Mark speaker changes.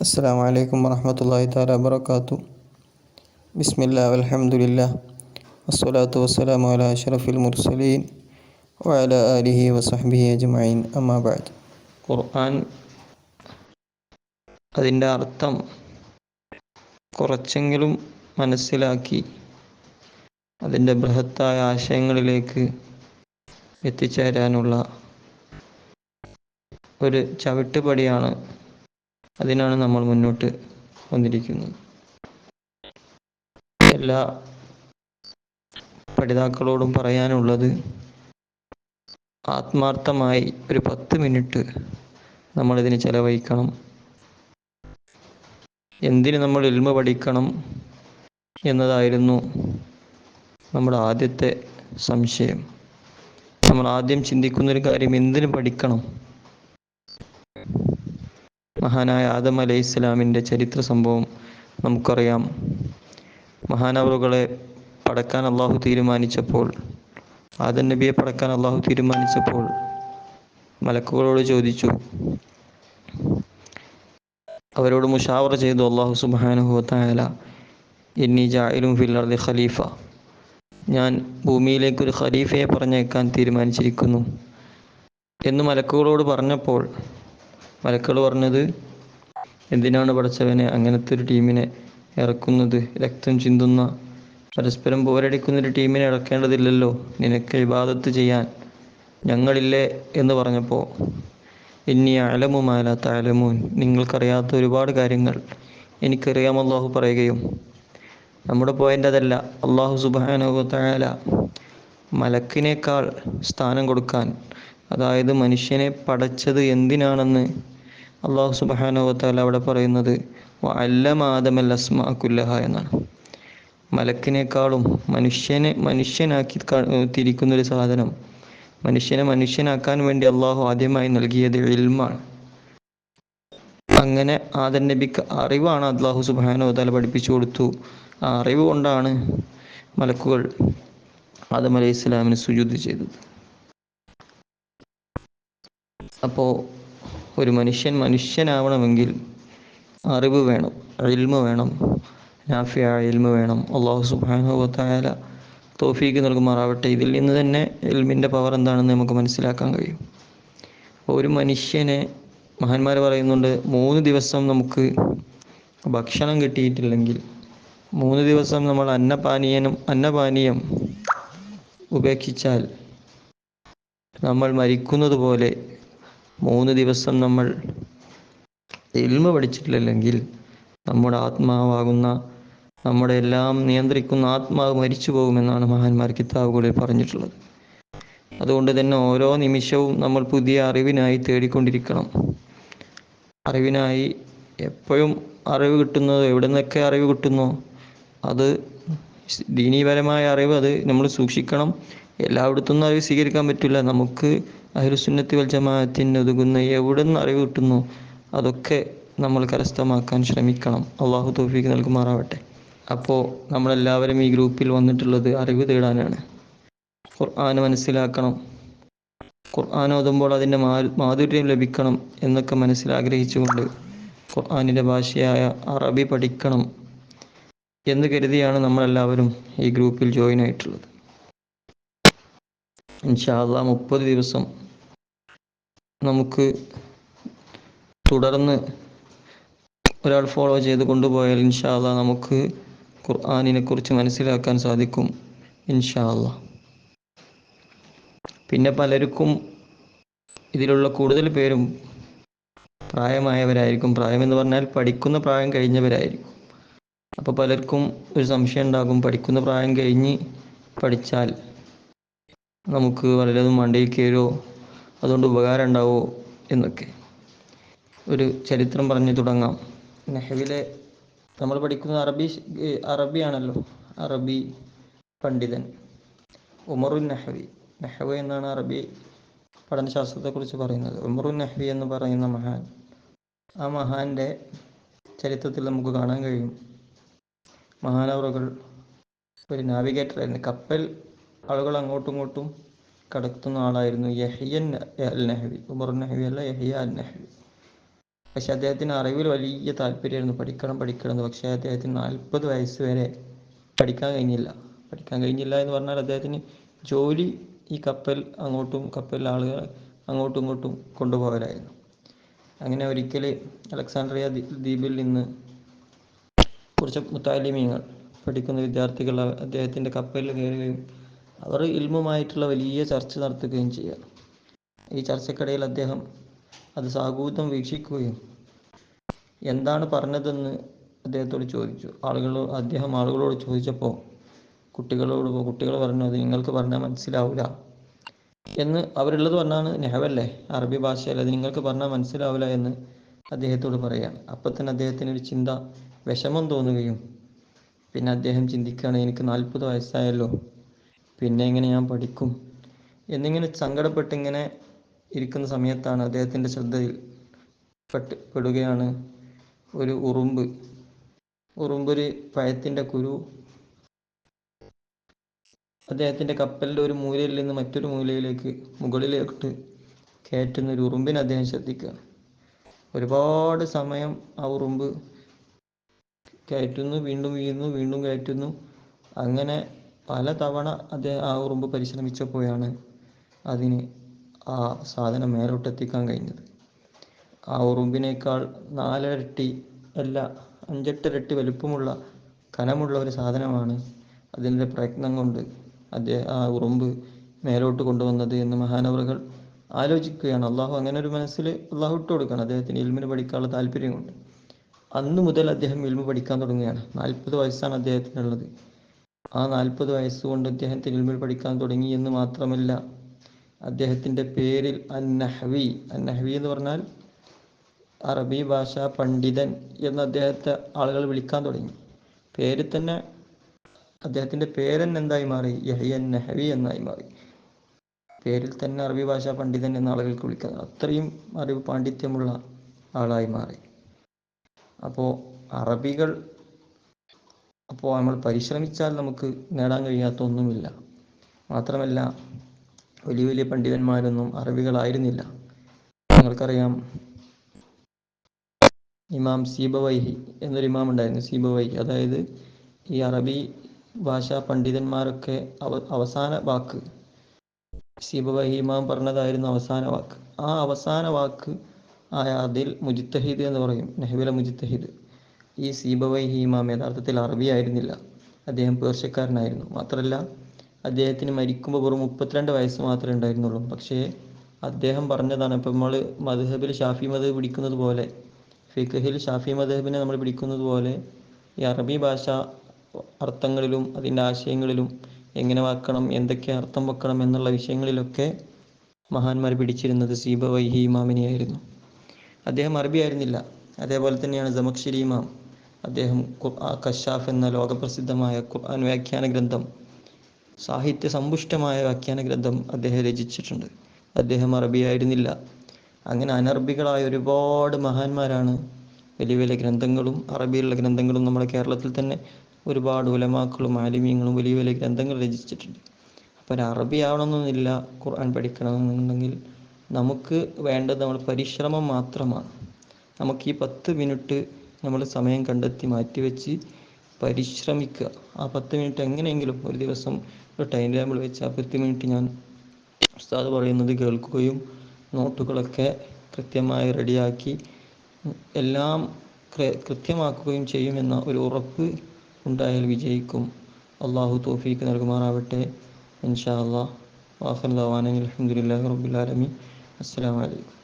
Speaker 1: അസ്സാം വലൈക്കും വറഹമത്തല്ലാഹി താല വബർക്കാത്തു ബിസ്മില്ല അലഹമുല്ല വസ്സലാത്തു വസ്സലാം അല അഷറഫുൽ മുർസലീൻ വല ആലിഹി വസഹബി അജ്മൈൻ അമ്മാബാദ്
Speaker 2: ഖുർആൻ അതിന്റെ അർത്ഥം കുറച്ചെങ്കിലും മനസ്സിലാക്കി അതിന്റെ ബൃഹത്തായ ആശയങ്ങളിലേക്ക് എത്തിച്ചേരാനുള്ള ഒരു ചവിട്ടുപടിയാണ് അതിനാണ് നമ്മൾ മുന്നോട്ട് വന്നിരിക്കുന്നത്. എല്ലാ പഠിതാക്കളോടും പറയാനുള്ളത് ആത്മാർത്ഥമായി ഒരു പത്ത് മിനിറ്റ് നമ്മളിതിന് ചെലവഴിക്കണം. എന്തിന് നമ്മൾ ഇൽമ പഠിക്കണം എന്നതായിരുന്നു നമ്മുടെ ആദ്യത്തെ സംശയം. നമ്മൾ ആദ്യം ചിന്തിക്കുന്നൊരു കാര്യം എന്തിന് പഠിക്കണം? മഹാനായ ആദം അലൈഹി ഇസ്ലാമിന്റെ ചരിത്ര സംഭവം നമുക്കറിയാം. മഹാനവറുകളെ പടക്കാൻ അള്ളാഹു തീരുമാനിച്ചപ്പോൾ ആദം നബിയെ പടക്കാൻ അള്ളാഹു തീരുമാനിച്ചപ്പോൾ മലക്കുകളോട് ചോദിച്ചു അവരോട് മുഷാവറ ചെയ്തു അള്ളാഹു സുബാനുഹുത്തായാല എന്നി ജായിലും ഫില്ലർദി ഖലീഫ ഞാൻ ഭൂമിയിലേക്ക് ഒരു ഖലീഫയെ പറഞ്ഞേക്കാൻ തീരുമാനിച്ചിരിക്കുന്നു എന്ന് മലക്കുകളോട് പറഞ്ഞപ്പോൾ മലക്കുകൾ പറഞ്ഞത് എന്തിനാണ് പഠിച്ചവനെ അങ്ങനത്തെ ഒരു ടീമിനെ ഇറക്കുന്നത്? രക്തം ചിന്തുന്ന പരസ്പരം പോരടിക്കുന്ന ഒരു ടീമിനെ ഇറക്കേണ്ടതില്ലല്ലോ? നിനക്ക് ഇബാദത്ത് ചെയ്യാൻ ഞങ്ങളില്ലേ എന്ന് പറഞ്ഞപ്പോൾ ഇനി അലമുമാല താലമൂൻ നിങ്ങൾക്കറിയാത്ത ഒരുപാട് കാര്യങ്ങൾ എനിക്കറിയാം അള്ളാഹു പറയുകയും. നമ്മുടെ പോയിന്റ് അതല്ല. അള്ളാഹു സുബാനോ താല മലക്കിനേക്കാൾ സ്ഥാനം കൊടുക്കാൻ അതായത് മനുഷ്യനെ പടച്ചത് എന്തിനാണെന്ന് അള്ളാഹു സുബാനഹു താല അവിടെ പറയുന്നത് അല്ല അസ്മാ കുല്ലഹ എന്നാണ്. മലക്കിനേക്കാളും മനുഷ്യനെ മനുഷ്യനാക്കി തിരിക്കുന്ന ഒരു സാധനം മനുഷ്യനെ മനുഷ്യനാക്കാൻ വേണ്ടി അള്ളാഹു ആദ്യമായി നൽകിയത് ഇൽമാണ്. അങ്ങനെ ആദൻ നബിക്ക് അറിവാണ് അള്ളാഹു സുബാനോ തല പഠിപ്പിച്ചു കൊടുത്തു. ആ അറിവ് കൊണ്ടാണ് മലക്കുകൾ ആദം അലൈഹി ഇസ്ലാമിന് സുജുദ് ചെയ്തത്. അപ്പോൾ ഒരു മനുഷ്യൻ മനുഷ്യനാവണമെങ്കിൽ അറിവ് വേണം ഇൽമ വേണം നാഫിയ ഇൽമ വേണം. അള്ളാഹു സുബാനുഭവത്തായാല തോഫീക്ക് നൽകുമാറാവട്ടെ. ഇതിൽ നിന്ന് തന്നെ ഇൽമിന്റെ പവർ എന്താണെന്ന് നമുക്ക് മനസ്സിലാക്കാൻ കഴിയും. ഒരു മനുഷ്യനെ മഹാന്മാർ പറയുന്നുണ്ട് മൂന്ന് ദിവസം നമുക്ക് ഭക്ഷണം കിട്ടിയിട്ടില്ലെങ്കിൽ മൂന്ന് ദിവസം നമ്മൾ അന്നപാനീയനും അന്നപാനീയം ഉപേക്ഷിച്ചാൽ നമ്മൾ മരിക്കുന്നത് പോലെ മൂന്ന് ദിവസം നമ്മൾ ഇൽമ പഠിച്ചിട്ടില്ലെങ്കിൽ നമ്മുടെ ആത്മാവാകുന്ന നമ്മുടെ എല്ലാം നിയന്ത്രിക്കുന്ന ആത്മാവ് മരിച്ചു പോകുമെന്നാണ് മഹാന്മാർ കിതാബുകളിൽ പറഞ്ഞിട്ടുള്ളത്. അതുകൊണ്ട് തന്നെ ഓരോ നിമിഷവും നമ്മൾ പുതിയ അറിവിനായി തേടിക്കൊണ്ടിരിക്കണം. അറിവിനായി എപ്പോഴും അറിവ് കിട്ടുന്നത് എവിടെ നിന്നൊക്കെ അറിവ് കിട്ടുന്നോ അത് ദീനീപരമായ അറിവ് അത് നമ്മൾ സൂക്ഷിക്കണം. എല്ലായിടത്തുനിന്നും അറിവ് സ്വീകരിക്കാൻ പറ്റില്ല. നമുക്ക് അഹിറുസുന്നത്തി വൽ ജമാഅത്തിന് ഒതുങ്ങുന്ന എവിടെ അറിവ് കിട്ടുന്നു? അതൊക്കെ നമ്മൾ കരസ്ഥമാക്കാൻ ശ്രമിക്കണം. അള്ളാഹു തോഫീക്ക് നൽകുമാറാവട്ടെ. അപ്പോൾ നമ്മളെല്ലാവരും ഈ ഗ്രൂപ്പിൽ വന്നിട്ടുള്ളത് അറിവ് തേടാനാണ്. ഖുർആൻ മനസ്സിലാക്കണം. ഖുർആൻ ഓതുമ്പോൾ അതിന്റെ മാധുര്യം ലഭിക്കണം എന്നൊക്കെ മനസ്സിലാഗ്രഹിച്ചുകൊണ്ട് ഖുർആാനിന്റെ ഭാഷയായ അറബി പഠിക്കണം എന്ന് കരുതിയാണ് നമ്മളെല്ലാവരും ഈ ഗ്രൂപ്പിൽ ജോയിൻ ആയിട്ടുള്ളത്. ഇൻഷാല്ല മുപ്പത് ദിവസം നമുക്ക് തുടർന്ന് ഒരാൾ ഫോളോ ചെയ്ത് കൊണ്ടുപോയാൽ ഇൻഷാല്ല നമുക്ക് ഖുർആാനിനെ കുറിച്ച് മനസ്സിലാക്കാൻ സാധിക്കും ഇൻഷാല്ല പിന്നെ പലർക്കും ഇതിലുള്ള കൂടുതൽ പേരും പ്രായമായവരായിരിക്കും. പ്രായം എന്ന് പറഞ്ഞാൽ പഠിക്കുന്ന പ്രായം കഴിഞ്ഞവരായിരിക്കും. അപ്പോൾ പലർക്കും ഒരു സംശയം ഉണ്ടാകും. പഠിക്കുന്ന പ്രായം കഴിഞ്ഞ് പഠിച്ചാൽ നമുക്ക് വല്ലതും മണ്ടയിൽ കയറോ അതുകൊണ്ട് ഉപകാരം ഉണ്ടാവോ എന്നൊക്കെ. ഒരു ചരിത്രം പറഞ്ഞു തുടങ്ങാം. നെഹവിലെ നമ്മൾ പഠിക്കുന്ന അറബി അറബിയാണല്ലോ. അറബി പണ്ഡിതൻ ഉമറുൻ നെഹവി. നെഹവി എന്നാണ് അറബി പഠനശാസ്ത്രത്തെക്കുറിച്ച് പറയുന്നത്. ഉമറുൻ നെഹ്വി എന്ന് പറയുന്ന മഹാൻ. ആ മഹാന്റെ ചരിത്രത്തിൽ നമുക്ക് കാണാൻ കഴിയും. മഹാനവറുകൾ ഒരു നാവിഗേറ്റർ ആയിരുന്നു കപ്പൽ ആളുകൾ അങ്ങോട്ടും ഇങ്ങോട്ടും കടത്തുന്ന ആളായിരുന്നു യഹിയൻ അൽ നെഹ്വി ഉമർ നെഹ്വി അല്ല യഹിയ അൽ നെഹ്വി പക്ഷെ അദ്ദേഹത്തിന് അറിവിൽ വലിയ താല്പര്യമായിരുന്നു പഠിക്കണം പഠിക്കണം എന്ന്. പക്ഷേ അദ്ദേഹത്തിന് നാൽപ്പത് വയസ്സ് വരെ പഠിക്കാൻ കഴിഞ്ഞില്ല. പഠിക്കാൻ കഴിഞ്ഞില്ല എന്ന് പറഞ്ഞാൽ അദ്ദേഹത്തിന് ജോലി ഈ കപ്പൽ അങ്ങോട്ടും കപ്പലിലെ ആളുകൾ അങ്ങോട്ടും ഇങ്ങോട്ടും കൊണ്ടുപോകലായിരുന്നു. അങ്ങനെ ഒരിക്കൽ അലക്സാണ്ട്രിയ ദ്വീപിൽ നിന്ന് കുറച്ച് മുത്താലിമീങ്ങൾ പഠിക്കുന്ന വിദ്യാർത്ഥികൾ അദ്ദേഹത്തിന്റെ കപ്പലിൽ കയറുകയും അവർ ഇൽമുമായിട്ടുള്ള വലിയ ചർച്ച നടത്തുകയും ചെയ്യുക ഈ ചർച്ചക്കിടയിൽ അദ്ദേഹം അത് സാഗൂതം വീക്ഷിക്കുകയും എന്താണ് പറഞ്ഞതെന്ന് അദ്ദേഹത്തോട് ചോദിച്ചു. ആളുകൾ അദ്ദേഹം ആളുകളോട് ചോദിച്ചപ്പോൾ കുട്ടികളോട് കുട്ടികൾ പറഞ്ഞു അത് നിങ്ങൾക്ക് പറഞ്ഞാൽ മനസ്സിലാവില്ല എന്ന് അവരുള്ളത് പറഞ്ഞാണ് നെഹവല്ലേ? അറബി ഭാഷയിൽ അത് നിങ്ങൾക്ക് പറഞ്ഞാൽ മനസ്സിലാവില്ല എന്ന് അദ്ദേഹത്തോട് പറയാം. അപ്പം തന്നെ അദ്ദേഹത്തിന് ഒരു ചിന്ത വിഷമം തോന്നുകയും പിന്നെ അദ്ദേഹം ചിന്തിക്കുകയാണ് എനിക്ക് നാൽപ്പത് വയസ്സായല്ലോ പിന്നെ എങ്ങനെ ഞാൻ പഠിക്കും? എന്നിങ്ങനെ സങ്കടപ്പെട്ടിങ്ങനെ ഇരിക്കുന്ന സമയത്താണ് അദ്ദേഹത്തിന്റെ ശ്രദ്ധയിൽ പെട്ട് പെടുകയാണ് ഒരു ഉറുമ്പ്. ഉറുമ്പൊരു പഴത്തിന്റെ കുരു. അദ്ദേഹത്തിന്റെ കപ്പലിന്റെ ഒരു മൂലയിൽ നിന്ന് മറ്റൊരു മൂലയിലേക്ക് മുകളിലേക്ക് കയറ്റുന്ന ഒരു ഉറുമ്പിനെ അദ്ദേഹം ശ്രദ്ധിക്കുകയാണ്. ഒരുപാട് സമയം ആ ഉറുമ്പ് കയറ്റുന്നു വീണ്ടും വീഴുന്നു വീണ്ടും കയറ്റുന്നു. അങ്ങനെ പല തവണ അദ്ദേഹം ആ ഉറുമ്പ് പരിശ്രമിച്ചപ്പോഴാണ് അതിന് ആ സാധനം മേലോട്ടെത്തിക്കാൻ കഴിഞ്ഞത്. ആ ഉറുമ്പിനേക്കാൾ നാലരട്ടി അല്ല അഞ്ചെട്ടിരട്ടി വലുപ്പമുള്ള കനമുള്ള ഒരു സാധനമാണ് അതിന്റെ പ്രയത്നം കൊണ്ട് അദ്ദേഹം ആ ഉറുമ്പ് മേലോട്ട് കൊണ്ടുവന്നത് എന്ന് മഹാനവറുകൾ ആലോചിക്കുകയാണ്. അള്ളാഹു അങ്ങനെ ഒരു മനസ്സിൽ അള്ളാഹു ഇട്ട് കൊടുക്കണം. അദ്ദേഹത്തിന് ഇൽമിന് പഠിക്കാനുള്ള താല്പര്യം കൊണ്ട് അന്ന് മുതൽ അദ്ദേഹം ഇൽമ പഠിക്കാൻ തുടങ്ങുകയാണ്. നാൽപ്പത് വയസ്സാണ് അദ്ദേഹത്തിനുള്ളത്. ആ നാൽപ്പത് വയസ്സുകൊണ്ട് അദ്ദേഹം തിരുമിൽ പഠിക്കാൻ തുടങ്ങി എന്ന് മാത്രമല്ല അദ്ദേഹത്തിന്റെ പേരിൽ അന്നഹവി അന്നഹവി എന്ന് പറഞ്ഞാൽ അറബി ഭാഷാ പണ്ഡിതൻ എന്ന് അദ്ദേഹത്തെ ആളുകൾ വിളിക്കാൻ തുടങ്ങി. പേര് തന്നെ അദ്ദേഹത്തിന്റെ പേരൻ എന്തായി മാറി? യഹ്യൻ നഹവി എന്നായി മാറി. പേരിൽ തന്നെ അറബി ഭാഷാ പണ്ഡിതൻ എന്ന ആളുകൾക്ക് വിളിക്കുന്നത് അത്രയും അറിവ് പാണ്ഡിത്യമുള്ള ആളായി മാറി. അപ്പോൾ അറബികൾ അപ്പോൾ നമ്മൾ പരിശ്രമിച്ചാൽ നമുക്ക് നേടാൻ കഴിയാത്ത ഒന്നുമില്ല മാത്രമല്ല വലിയ വലിയ പണ്ഡിതന്മാരൊന്നും അറബികളായിരുന്നില്ല. നിങ്ങൾക്കറിയാം ഇമാം സീബവൈഹി എന്നൊരു ഇമാം ഉണ്ടായിരുന്നു സീബവൈഹി. അതായത് ഈ അറബി ഭാഷാ പണ്ഡിതന്മാരൊക്കെ അവ അവസാന വാക്ക് സീബവൈഹി ഇമാം പറഞ്ഞതായിരുന്നു അവസാന വാക്ക്. ആ അവസാന വാക്ക് ആയ അതിൽ മുജിത്തഹീദ് എന്ന് പറയും നെഹ്വില മുജിത്തഹിദ്. ഈ സീബവൈ ഹീമാം യഥാർത്ഥത്തിൽ അറബി ആയിരുന്നില്ല അദ്ദേഹം പേർഷ്യക്കാരനായിരുന്നു. മാത്രമല്ല അദ്ദേഹത്തിന് മരിക്കുമ്പോൾ വെറും മുപ്പത്തിരണ്ട് വയസ്സ് മാത്രമേ ഉണ്ടായിരുന്നുള്ളൂ. പക്ഷേ അദ്ദേഹം പറഞ്ഞതാണ് ഇപ്പം നമ്മൾ മധുഹബിൽ ഷാഫി മധുഹ് പിടിക്കുന്നത് പോലെ ഫിഖഹിൽ ഷാഫി മധുഹബിനെ നമ്മൾ പിടിക്കുന്നത് പോലെ ഈ അറബി ഭാഷ അർത്ഥങ്ങളിലും അതിന്റെ ആശയങ്ങളിലും എങ്ങനെ വാക്കണം എന്തൊക്കെ അർത്ഥം വെക്കണം എന്നുള്ള വിഷയങ്ങളിലൊക്കെ മഹാന്മാർ പിടിച്ചിരുന്നത് സീബ വൈഹി ഇമാമിനെയായിരുന്നു അദ്ദേഹം അറബി ആയിരുന്നില്ല. അതേപോലെ തന്നെയാണ് ജമക്ഷരി ഇമാം അദ്ദേഹം കശാഫ് എന്ന ലോകപ്രസിദ്ധമായ ഖുർആൻ വ്യാഖ്യാന ഗ്രന്ഥം സാഹിത്യ സമ്പുഷ്ടമായ വ്യാഖ്യാന ഗ്രന്ഥം അദ്ദേഹം രചിച്ചിട്ടുണ്ട്. അദ്ദേഹം അറബിയായിരുന്നില്ല. അങ്ങനെ അനർബികളായ ഒരുപാട് മഹാന്മാരാണ് വലിയ വലിയ ഗ്രന്ഥങ്ങളും അറബിയിലുള്ള ഗ്രന്ഥങ്ങളും നമ്മുടെ കേരളത്തിൽ തന്നെ ഒരുപാട് ഉലമാക്കളും ആലിമ്യങ്ങളും വലിയ വലിയ ഗ്രന്ഥങ്ങൾ രചിച്ചിട്ടുണ്ട്. അപ്പോൾ അറബി ആവണമെന്നൊന്നുമില്ല ഖുർആൻ പഠിക്കണമെന്നുണ്ടെങ്കിൽ നമുക്ക് വേണ്ടത് നമ്മൾ പരിശ്രമം മാത്രമാണ്. നമുക്ക് ഈ പത്ത് മിനിറ്റ് നമ്മൾ സമയം കണ്ടെത്തി മാറ്റിവെച്ച് പരിശ്രമിക്കുക ആ പത്ത് മിനിറ്റ് എങ്ങനെയെങ്കിലും ഒരു ദിവസം ഒരു ടൈം ടേബിൾ വെച്ച് ആ പത്ത് മിനിറ്റ് ഞാൻ ഉസ്താദ് പറയുന്നത് കേൾക്കുകയും നോട്ടുകളൊക്കെ കൃത്യമായി റെഡിയാക്കി എല്ലാം കൃത്യമാക്കുകയും ചെയ്യുമെന്ന ഒരു ഉറപ്പ് ഉണ്ടായാൽ വിജയിക്കും. അള്ളാഹു തോഫീക്ക് നൽകുമാറാവട്ടെ. ഇൻഷാ അള്ളാഹ് വാഹർ ദവാനി അലഹമുല്ലാ റബുലാലമി അസ്സാം വലൈക്കും